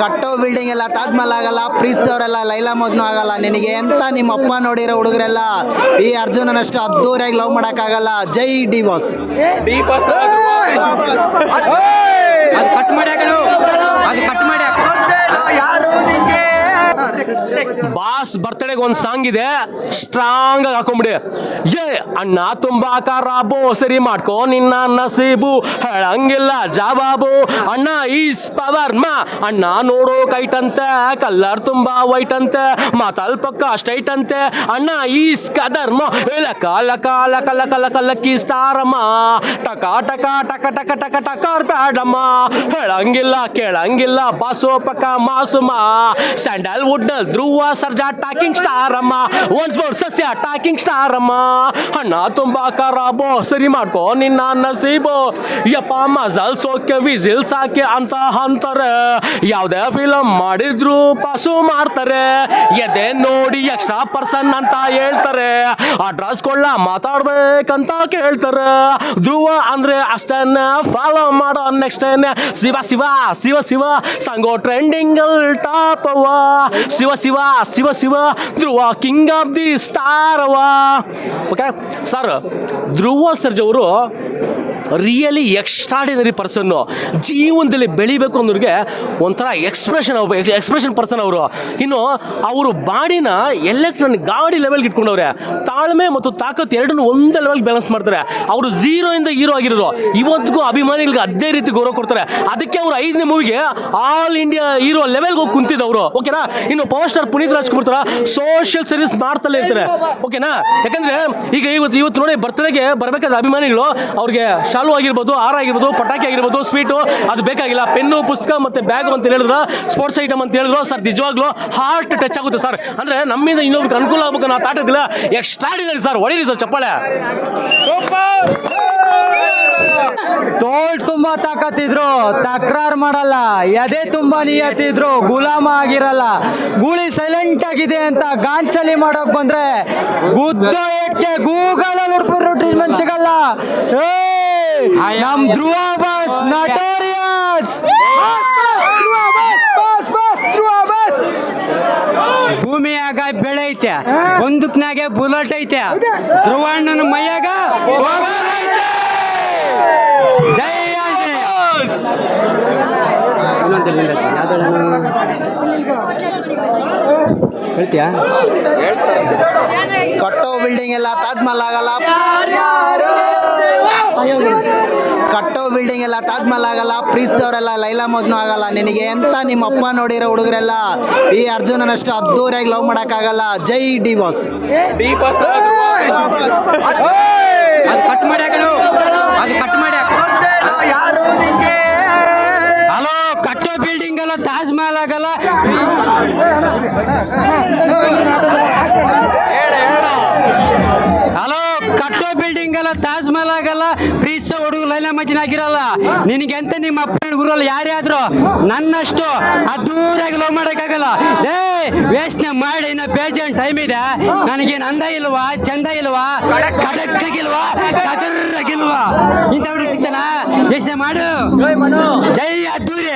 ಕಟ್ಟೋ ಬಿಲ್ಡಿಂಗ್ ಎಲ್ಲ ತಾಜ್ಮಹಲ್ ಆಗಲ್ಲ ಅವರೆಲ್ಲ ಲೈಲಾ ಮಜ್ನು ಆಗಲ್ಲ. ನಿನಗೆ ಎಂತ ನಿಮ್ಮ ಅಪ್ಪ ನೋಡಿರೋ ಹುಡುಗರೆಲ್ಲ ಈ ಅರ್ಜುನನಷ್ಟು ಅದ್ದೂರಿಯಾಗಿ ಲವ್ ಆಗಲ್ಲ. ಜೈ ಡಿ ಬಾಸ್. ಅದು ಕಟ್ ಮಾಡಿ ಅದು ಕಟ್ ಮಾಡಿ ಹಾಕು ಬಾಸ್ ಬರ್ತ್ಡೇಗೆ ಒಂದು ಸಾಂಗ್ ಇದೆ ಸ್ಟ್ರಾಂಗ್ ಆಗಿ ಹಾಕೊಂಬಿಡಿ. ಏ, ಅಣ್ಣ ತುಂಬಾ ಖಾರ ಬೋ, ಸರಿ ಮಾಡ್ಕೊ, ನಿನ್ನ ನಸೀಬು, ಹೇಳಂಗಿಲ್ಲ ಜವಾಬು. ಅಣ್ಣ, ಈಸ್ ಪವರ್ ಮಾ. ಅಣ್ಣ ನೋಡೋ ಕೈಟ್ ಅಂತೆ ಕಲ್ಲರ್ ತುಂಬಾ ವೈಟ್ ಅಂತೆ ಮಾತಲ್ ಪಕ್ಕ ಸ್ಟೈಟ್ ಅಂತೆ. ಅಣ್ಣ, ಈಸ್ ಕದರ್ಮ ಲಕ ಕಾಲ ಲಕ ಕಲ ಲಕ ಕಲ ಕಿಸ್ತಾರಮ್ಮ ಟಕ ಟಕ ಟಕ ಟಕ ಟಕ ಟಕಾರ್ ಬ್ಯಾಡಮ್ಮ ಹೇಳಂಗಿಲ್ಲ, ಕೇಳಂಗಿಲ್ಲ, ಬಾಸೋ ಪಕ್ಕ ಮಾಸುಮ Sandalwood Dhruva Sarja talking star ಅಮ್ಮ. ಒನ್ಸ್ ಮೋರ್ ಸಸ್ಯ ಟಾಕಿಂಗ್ ಸ್ಟಾರ್ ಅಮ್ಮ. ಅಣ್ಣ ತುಂಬಾ ಖರಾಬೋ ಸರಿ ಮಾಡ್ಕೋ, ನಿನ್ನ ನಸೀಬೋ ಯಪ್ಪ, ಮಜಲ್ ಸೋಕೆ ವಿಝಿಲ್ ಸಾಕೆ ಅಂತ ಅಂತಾರೆ. ಯಾವುದೇ ಫಿಲಮ್ ಮಾಡಿದ್ರು ಪಾಸು ಮಾಡ್ತಾರೆ. ಎದೆ ನೋಡಿ ಎಕ್ಸ್ಟ್ರಾ ಪರ್ಸನ್ ಅಂತ ಹೇಳ್ತಾರೆ. ಅಡ್ರೆಸ್ ಕೊಳ್ಳ ಮಾತಾಡ್ಬೇಕಂತ ಕೇಳ್ತಾರೆ. ಧ್ರುವ ಅಂದ್ರೆ ಅಷ್ಟನ್ನ ಫಾಲೋ ಮಾಡೋ ನೆಕ್ಸ್ಟ್ ಶಿವ ಶಿವ ಶಿವ ಶಿವ. ಸಂಗೋ ಟ್ರೆಂಡಿಂಗ್ ಟಾಪ್ ಅವ Shiva Shiva Shiva Shiva Dhruva king of the star ಅವ ಓಕೆ ಸರ್ ಧ್ರುವ ಸರ್ಜ್ ಅವರು ರಿಯಲಿ ಎಕ್ಸ್ಟ್ರಾಡಿನರಿ ಪರ್ಸನ್ನು ಜೀವನದಲ್ಲಿ ಬೆಳಿಬೇಕು ಅಂದ್ರಿಗೆ ಒಂಥರ ಎಕ್ಸ್ಪ್ರೆಷನ್ ಎಕ್ಸ್ಪ್ರೆಷನ್ ಪರ್ಸನ್ ಅವರು. ಇನ್ನು ಅವರು ಬಾಡಿನ ಎಲೆಕ್ಟ್ರಾನಿಕ್ ಗಾಡಿ ಲೆವೆಲ್ಗೆ ಇಟ್ಕೊಂಡವ್ರೆ. ತಾಳ್ಮೆ ಮತ್ತು ತಾಕತ್ತು ಎರಡನ್ನೂ ಒಂದೇ ಲೆವೆಲ್ಗೆ ಬ್ಯಾಲೆನ್ಸ್ ಮಾಡ್ತಾರೆ. ಅವರು ಝೀರೋಯಿಂದ ಹೀರೋ ಆಗಿರೋರು. ಇವತ್ತಿಗೂ ಅಭಿಮಾನಿಗಳಿಗೆ ಅದೇ ರೀತಿ ಗೌರವ ಕೊಡ್ತಾರೆ. ಅದಕ್ಕೆ ಅವರು ಐದನೇ ಮೂವಿಗೆ ಆಲ್ ಇಂಡಿಯಾ ಹೀರೋ ಲೆವೆಲ್ಗೆ ಹೋಗಿ ಕುಂತಿದ್ದವರು. ಓಕೆನಾ ಇನ್ನು ಪವರ್ ಸ್ಟಾರ್ ಪುನೀತ್ ರಾಜ್ಕುಮಾರ್ ಥರ ಸೋಷಿಯಲ್ ಸರ್ವಿಸ್ ಮಾಡ್ತಲೇ ಇರ್ತಾರೆ. ಓಕೆನಾ ಯಾಕಂದ್ರೆ ಈಗ ಇವತ್ತು ಇವತ್ತು ನೋಡಿ ಬರ್ತ್ಡೇಗೆ ಬರಬೇಕಾದ ಅಭಿಮಾನಿಗಳು, ಅವ್ರಿಗೆ ಶಾಲು ಆಗಿರ್ಬೋದು, ಹಾರ ಆಗಿರ್ಬೋದು, ಪಟಾಕಿ ಆಗಿರ್ಬೋದು, ಸ್ವೀಟು, ಅದು ಬೇಕಾಗಿಲ್ಲ. ಪೆನ್ನು, ಪುಸ್ತಕ ಮತ್ತು ಬ್ಯಾಗು ಅಂತ ಹೇಳಿದ್ರು, ಸ್ಪೋರ್ಟ್ಸ್ ಐಟಮ್ ಅಂತ ಹೇಳಿದ್ರು, ಸರ್ ನಿಜವಾಗ್ಲೂ ಹಾರ್ಟ್ ಟಚ್ ಆಗುತ್ತೆ ಸರ್. ಅಂದರೆ ನಮ್ಮಿಂದ ಇನ್ನೊಬ್ರಿಗೆ ಅನುಕೂಲ ಆಗ್ಬೇಕು ನಾವು ತಾಟದಿಲ್ಲ ಎಕ್ಸ್ಟ್ರಾಡಿನರಿ ಸರ್, ಹೊಡೀರಿ ಸರ್ ಚಪ್ಪಾಳೆ. ತೋಳ್ ತುಂಬಾ ತಾಕತ್ತಿದ್ರು ತಕ್ರಾರ್ ಮಾಡಲ್ಲ. ಎದೆ ತುಂಬಾ ನಿಯತ್ತಿದ್ರು ಗುಲಾಮ ಆಗಿರಲ್ಲ. ಗೂಳಿ ಸೈಲೆಂಟ್ ಆಗಿದೆ ಅಂತ ಗಾಂಚಲಿ ಮಾಡೋಕ್ ಬಂದ್ರೆ ಗುದ್ದ ಎಟ್ಕೆ ಗೂಗಲ್ ಹುಡ್ಕಿದ್ರು ಮನ್ಸಿಗಲ್ಲ. ಏ ನಮ್ ಧ್ರುವ ಬಸ್ ನಟೋರಿಯಸ್. ಭೂಮಿಯಾಗ ಬೆಳೆ ಐತೆ. ಬಂದೂಕ್ನಾಗೆ ಬುಲೆಟ್ ಐತೆ. ಧ್ರುವಣ್ಣನ ಮೈಯಾಗ. ಜೈ ಆಂಜನೇಯ ಹೇಳ್ತೀಯಾ? ಕಟ್ಟೋ ಬಿಲ್ಡಿಂಗ್ ಎಲ್ಲ ತಾಜ್ಮಹಲ್ ಆಗಲ್ಲ. ಕಟ್ಟೋ ಬಿಲ್ಡಿಂಗ್ ಎಲ್ಲ ತಾಜ್ ಮಹಲ್ ಆಗಲ್ಲ. ಪ್ರೀತಿಸೋರೆಲ್ಲ ಲೈಲಾ ಮಜ್ನು ಆಗಲ್ಲ. ನಿನಗೆ ಎಂತ ನಿಮ್ಮ ಅಪ್ಪ ನೋಡಿರೋ ಹುಡುಗರೆಲ್ಲ ಈ ಅರ್ಜುನನಷ್ಟು ಅದ್ದೂರಿಯಾಗಿ ಲವ್ ಆಗಲ್ಲ. ಜೈ ಡಿ ಬಾಸ್. ಅದು ಕಟ್ ಮಾಡಿ ಹಾಕು ಹಲೋ ಕಟ್ಟೋ ಬಿಲ್ಡಿಂಗ್ ಅಲ್ಲ ತಾಜ್ ಮಹಲ್ ಆಗಲ್ಲ ಕಟ್ಟೋ ಬಿಲ್ಡಿಂಗ್ ಅಲ್ಲ, ತಾಜ್ ಮಹಲ್ ಆಗಲ್ಲ ಪ್ರೀಸ ಹುಡುಗ ಲೈಲ ಮಜ್ಜಿನ ಆಗಿರಲ್ಲ ನಿನಗೆಂತ ನಿಮ್ಮ ಅಪ್ಪನ ಗುರಲ್ಲ ಯಾರೇ ಆದ್ರು ನನ್ನಷ್ಟು ಅದ್ದೂರಾಗಿ ಲವ್ ಮಾಡೋಕ್ಕಾಗಲ್ಲ. ಏ ವೇಸ್ಟ್ನ ಮಾಡಿ, ಇನ್ನ ಪೇಜೆಂಟ್ ಟೈಮ್ ಇದೆ? ನನಗೆ ಅಂದ ಇಲ್ವಾ, ಚಂದ ಇಲ್ವಾ? ಕಡಕ್ಕಾಗಿಲ್ವಾ ಕದರ್ರಾಗಿಲ್ವಾ? ಇಂಥ ಹುಡುಗ ಸಿಗ್ತಾನ? ಯೋಚನೆ ಮಾಡು. ಜೈ ಅದ್ದೂರಿ.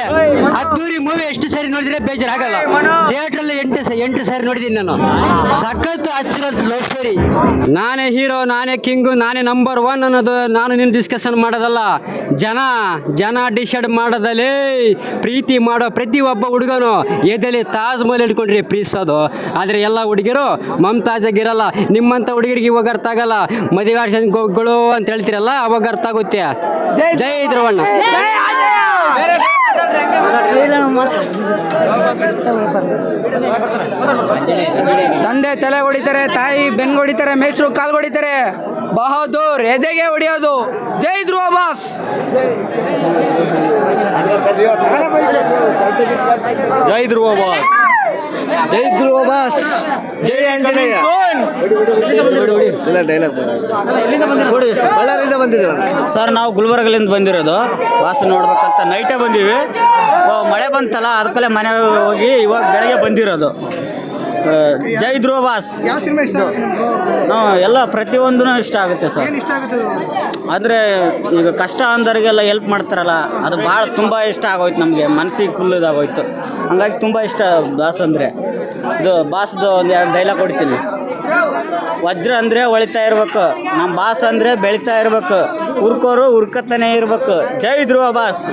ಅದ್ದೂರಿ ಮೂವಿ ಎಷ್ಟು ಸಾರಿ ನೋಡಿದ್ರೆ ಬೇಜಾರಾಗಲ್ಲ ಥಿಯೇಟರ್ ಅಲ್ಲಿ ಎಂಟು ಎಂಟು ಸಾರಿ ನೋಡಿದ್ದೀನಿ ನಾನು. ಸಖತ್ ಹಚ್ಚಿರೋ ಲವ್ ಸ್ಟೋರಿ ನಾನೇ ಹೀರೋ ನಾನೇ ಕಿಂಗು ನಾನೇ ನಂಬರ್ ಒನ್ ಅನ್ನೋದು ನಾನು ನಿನ್ನ ಡಿಸ್ಕಷನ್ ಮಾಡೋದಲ್ಲ. ಜನ ಜನ ಡಿಸೈಡ್ ಮಾಡೋದಲ್ಲಿ ಪ್ರೀತಿ ಮಾಡೋ ಪ್ರತಿ ಒಬ್ಬ ಹುಡುಗನು ಎದೆಲಿ ತಾಜ್ ಮಹಲ್ ಇಟ್ಕೊಂಡ್ರಿ ಪ್ರೀತಿಸೋದು ಆದರೆ ಎಲ್ಲ ಹುಡುಗಿರು ಮಮತಾಜಾಗಿರಲ್ಲ. ನಿಮ್ಮಂಥ ಹುಡುಗರಿಗೆ ಇವಾಗ ಅರ್ಥ ಆಗಲ್ಲ. ಮದುವೆಗಳು ಅಂತ ಹೇಳ್ತಿರಲ್ಲ ಅವಾಗ ಅರ್ಥ ಆಗುತ್ತೆ. ಜೈ ಧ್ರುವಣ್ಣ. ತಂದೆ ತಲೆ ಹೊಡಿತಾರೆ ತಾಯಿ ಬೆನ್ ಹೊಡಿತಾರೆ ಮೇಷ್ಟ್ರು ಕಾಲ್ ಹೊಡಿತಾರೆ. ಬಹದ್ದೂರ್ ಎದೆಗೆ ಹೊಡೆಯೋದು? ಜೈ ಧ್ರುವ ಬಾಸ್. ಜೈ ಧ್ರುವ ಬಾಸ್. ಜೈ ಧ್ರುವ ಬಾಸ್. ಜೈ ಆಂಜನೇಯ ಬಳ್ಳಾರಿಯಿಂದ ಬಂದಿದ್ದೀವಿ ಸರ್ ನಾವು ಗುಲ್ಬರ್ಗಲಿಂದ ಬಂದಿರೋದು. ವಾಸ ನೋಡ್ಬೇಕಂತ ನೈಟೇ ಬಂದೀವಿ. ಓ, ಮಳೆ ಬಂತಲ್ಲ ಅದಕ್ಕಲ್ಲೇ ಮನೆ ಹೋಗಿ ಇವಾಗ ಬೆಳಗ್ಗೆ ಬಂದಿರೋದು. ಜೈ ಧ್ರುವ ಬಾಸ್ ಯಾವ ಸಿನಿಮಾ ಇಷ್ಟ ಆಗುತ್ತೆ ನಿಮ್ಗೆ? ನಾವು ಎಲ್ಲ ಪ್ರತಿಯೊಂದೂ ಇಷ್ಟ ಆಗುತ್ತೆ ಸರ್. ಏನು ಇಷ್ಟ ಆಗುತ್ತೆ ಅಂದರೆ ಈಗ ಕಷ್ಟ ಅಂದವರಿಗೆಲ್ಲ ಹೆಲ್ಪ್ ಮಾಡ್ತಾರಲ್ಲ ಅದು ಭಾಳ ತುಂಬ ಇಷ್ಟ ಆಗೋಯ್ತು ನಮಗೆ. ಮನಸ್ಸಿಗೆ ಫುಲ್ ಇದಾಗೋಯ್ತು. ಹಂಗಾಗಿ ತುಂಬ ಇಷ್ಟ ಬಾಸ್ ಅಂದರೆ. ಇದು ಬಾಸ್ದು ಒಂದು ಎರಡು ಡೈಲಾಗ್ ಕೊಡ್ತೀನಿ. ವಜ್ರ ಅಂದರೆ ಹೊಳಿತಾ ಇರ್ಬೇಕು. ನಮ್ಮ ಬಾಸ್ ಅಂದರೆ ಬೆಳಿತಾ ಇರ್ಬೇಕು. ಹುರ್ಕೋರು ಹುರ್ಕತ್ತನೇ ಇರ್ಬೇಕು. ಜೈ ಧ್ರುವ ಬಾಸ್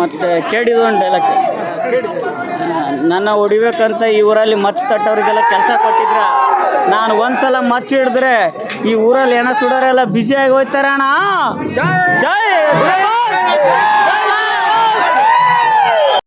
ಮತ್ತು ಕೇಳಿದ ಒಂದು ಡೈಲಾಗ್ ನನ್ನ ಹೊಡಿಬೇಕಂತ ಈ ಊರಲ್ಲಿ ಮಚ್ಚ ತಟ್ಟವ್ರಿಗೆಲ್ಲ ಕೆಲಸ ಕೊಟ್ಟಿದ್ರ. ನಾನು ಒಂದ್ಸಲ ಮಚ್ಚ ಹಿಡಿದ್ರೆ ಈ ಊರಲ್ಲಿ ಏನ ಸುಡೋರೆಲ್ಲ ಬ್ಯುಸಿ ಆಗಿ ಹೋಯ್ತಾರಣ ಜೈ. ಜೈ!